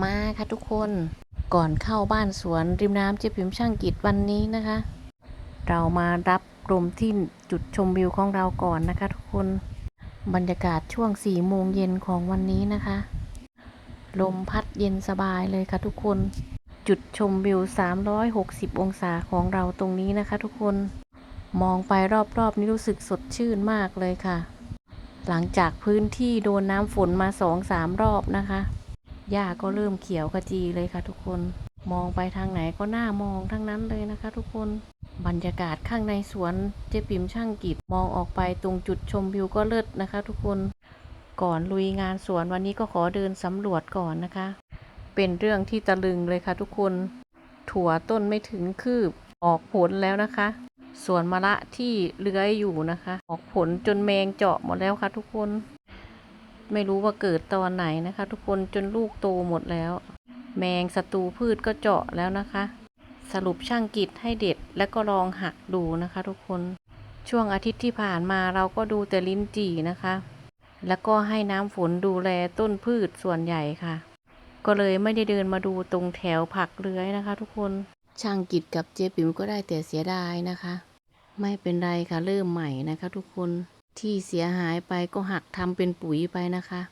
มาค่ะทุกคน ก่อนเข้าบ้านสวนริมน้ำเจ๊พิมพ์ช่างกิจวันนี้นะคะ เรามารับลมที่จุดชมวิวของเราก่อนนะคะทุกคน บรรยากาศช่วง4โมงเย็นของวันนี้นะคะ ลมพัดเย็นสบายเลยค่ะทุกคน จุดชมวิว 360 องศาของเราตรงนี้นะคะทุกคน มองไปรอบๆนี่รู้สึกสดชื่นมากเลยค่ะหลังจากพื้นที่โดนน้ำฝนมาสองสามรอบนะคะ หญ้าก็เริ่มเขียวขจีเลยค่ะทุกคน มองไปทางไหนก็น่ามองทั้งนั้นเลยนะคะ ทุกคน บรรยากาศข้างในสวนเจ๊ปิมช่างกิจมองออกไปตรงจุดชมวิวก็เลิศนะคะ ทุกคน ก่อนลุยงานสวนวันนี้ก็ขอเดินสำรวจก่อนนะคะ เป็นเรื่องที่ตะลึงเลยค่ะทุกคน ถั่วต้นไม่ถึงคืบออกผลแล้วนะคะ ส่วนมะระที่เลื้อยอยู่นะคะ ออกผลจนแมงเจาะหมดแล้วค่ะทุกคน ไม่รู้ว่าเกิดตอนไหนนะคะ ทุกคนจนลูกโตหมดแล้ว แมงศัตรูพืชก็เจาะแล้วนะคะ สรุปช่างกิจให้เด็ดแล้วก็ลองหักดูนะคะ ทุกคนช่วงอาทิตย์ที่ผ่านมาเราก็ดูแต่ลิ้นจี่นะคะ แล้วก็ให้น้ำฝนดูแลต้นพืชส่วนใหญ่ค่ะ ก็เลยไม่ได้เดินมาดูตรงแถวผักเลื้อยนะคะ ทุกคนช่างกิจกับเจ๊ปิ๋มก็ได้แต่เสียดายนะคะ ไม่เป็นไรค่ะเริ่มใหม่นะคะ ทุกคน ที่เสียหายไปก็หักทำเป็นปุ๋ยไปนะคะ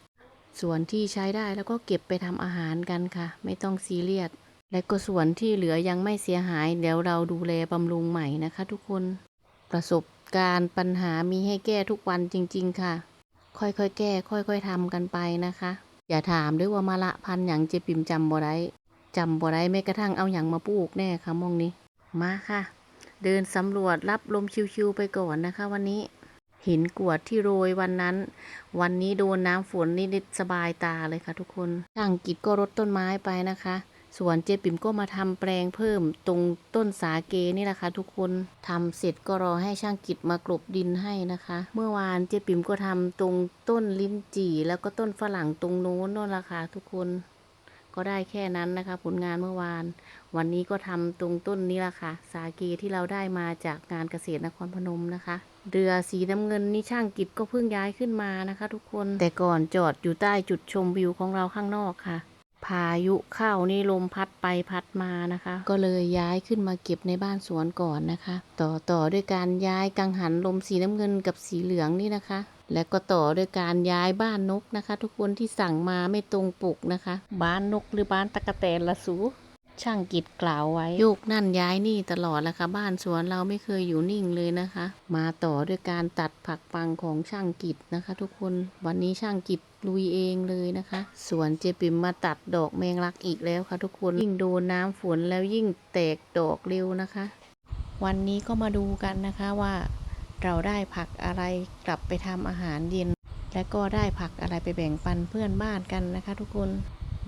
ส่วนที่ใช้ได้แล้วก็เก็บไปทำอาหารกันค่ะ ไม่ต้องซีเรียสและก็ส่วนที่เหลือยังไม่เสียหาย เดี๋ยวเราดูแลบำรุงใหม่นะคะ ทุกคนประสบการณ์ปัญหามีให้แก้ทุกวันจริง ๆ ค่ะ ค่อยๆแก้ ค่อยๆทำกันไปนะคะ อย่าถามด้วยว่ามาละพันอย่างเจปิมจำบ่ได้จำบ่ได้แม้กระทั่งเอาอย่างมาปลูกแน่ค่ะมองนี้มาค่ะ เดินสำรวจรับลมชิวๆไปก่อนนะคะ วันนี้ หินกวดที่โรยวันนั้น วันนี้โดนน้ำฝนนิดๆสบายตาเลยค่ะทุกคนช่างกิจก็รดต้นไม้ไปนะคะส่วนเจ๊ปิ่มก็มาทำแปลงเพิ่มตรงต้นสาเกนี่แหละค่ะทุกคนทำเสร็จก็รอให้ช่างกิจมากลบดินให้นะคะ เมื่อวานเจ๊ปิ่มก็ทำตรงต้นลิ้นจี่ แล้วก็ต้นฝรั่งตรงโน้นนั่นแหละค่ะทุกคน ก็ได้แค่นั้นนะคะ ผลงานเมื่อวาน วันนี้ก็ทำตรงต้นนี้ละค่ะ สาเกที่เราได้มาจากงานเกษตรนครพนมนะคะ เรือสีน้ำเงินนี่ช่างกิจก็เพิ่งย้ายขึ้นมานะคะ ทุกคน แต่ก่อนจอดอยู่ใต้จุดชมวิวของเราข้างนอกค่ะ พายุเข้านี่ลมพัดไปพัดมานะคะ ก็เลยย้ายขึ้นมาเก็บในบ้านสวนก่อนนะคะ ต่อต่อด้วยการย้ายกังหันลมสีน้ำเงินกับสีเหลืองนี่นะคะ และก็ต่อด้วยการย้ายบ้านนกนะคะ ทุกคนที่สั่งมาไม่ตรงปกนะคะ บ้านนกหรือบ้านตะกะแตนละสูช่างกิจกล่าวไว้โยกนั่นย้ายนี่ตลอดแล้วค่ะบ้านสวนเราไม่เคยอยู่นิ่งเลยนะคะ มาต่อด้วยการตัดผักปังของช่างกิจนะคะ ทุกคนวันนี้ช่างกิจลุยเองเลยนะคะส่วนเจปิมมาตัดดอกแมงลักอีกแล้วค่ะทุกคนยิ่งโดนน้ำฝนแล้วยิ่งแตกดอกเร็วนะคะ วันนี้ก็มาดูกันนะคะว่า เราได้ผักอะไรกลับไปทำอาหารเย็น และก็ได้ผักอะไรไปแบ่งปันเพื่อนบ้านกันนะคะ ทุกคน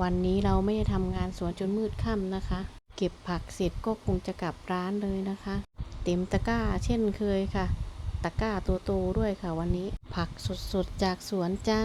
วันนี้เราไม่ได้ทำงานสวนจนมืดค่ำนะคะ เก็บผักเสร็จก็คงจะกลับร้านเลยนะคะ เต็มตะกร้าเช่นเคยค่ะ ตะกร้าตัวโตด้วยค่ะวันนี้ ผักสดๆจากสวนจ้า